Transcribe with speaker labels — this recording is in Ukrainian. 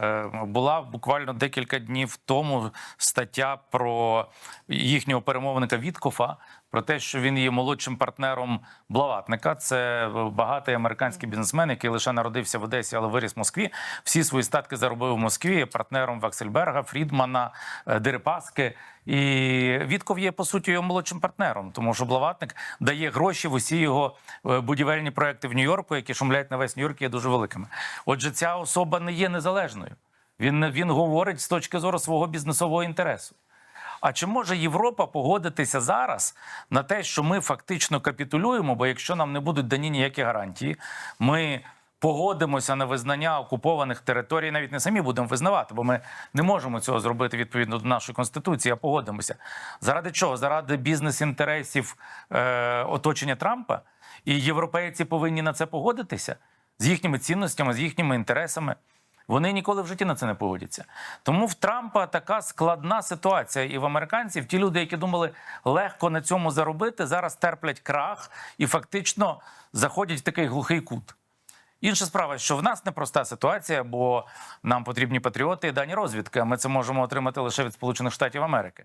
Speaker 1: Е, Була буквально декілька днів тому стаття про їхнього перемовника Віткофа, про те, що він є молодшим партнером Блаватника. Це багатий американський бізнесмен, який лише народився в Одесі, але виріс в Москві. Всі свої статки заробив в Москві. Партнером Ваксельберга, Фрідмана, е, Дерипаски. І Вітков є по суті його молодшим партнером, тому що Блаватник дає гроші в усі його е, будівельні проекти в Нью-Йорку, які шумлять на весь Нью-Йорк, є дуже великими. Отже, ця особа не є незалежною. Він, він говорить з точки зору свого бізнесового інтересу. А чи може Європа погодитися зараз на те, що ми фактично капітулюємо? Бо якщо нам не будуть дані ніякі гарантії, ми погодимося на визнання окупованих територій, навіть не самі будемо визнавати, бо ми не можемо цього зробити відповідно до нашої конституції. А погодимося. Заради чого? Заради бізнес-інтересів е, оточення Трампа, і європейці повинні на це погодитися з їхніми цінностями, з їхніми інтересами. Вони ніколи в житті на це не погодяться. Тому в Трампа така складна ситуація, і в американців ті люди, які думали легко на цьому заробити, зараз терплять крах і фактично заходять в такий глухий кут. Інша справа, що в нас непроста ситуація, бо нам потрібні патріоти і дані розвідки. Ми це можемо отримати лише від Сполучених Штатів Америки.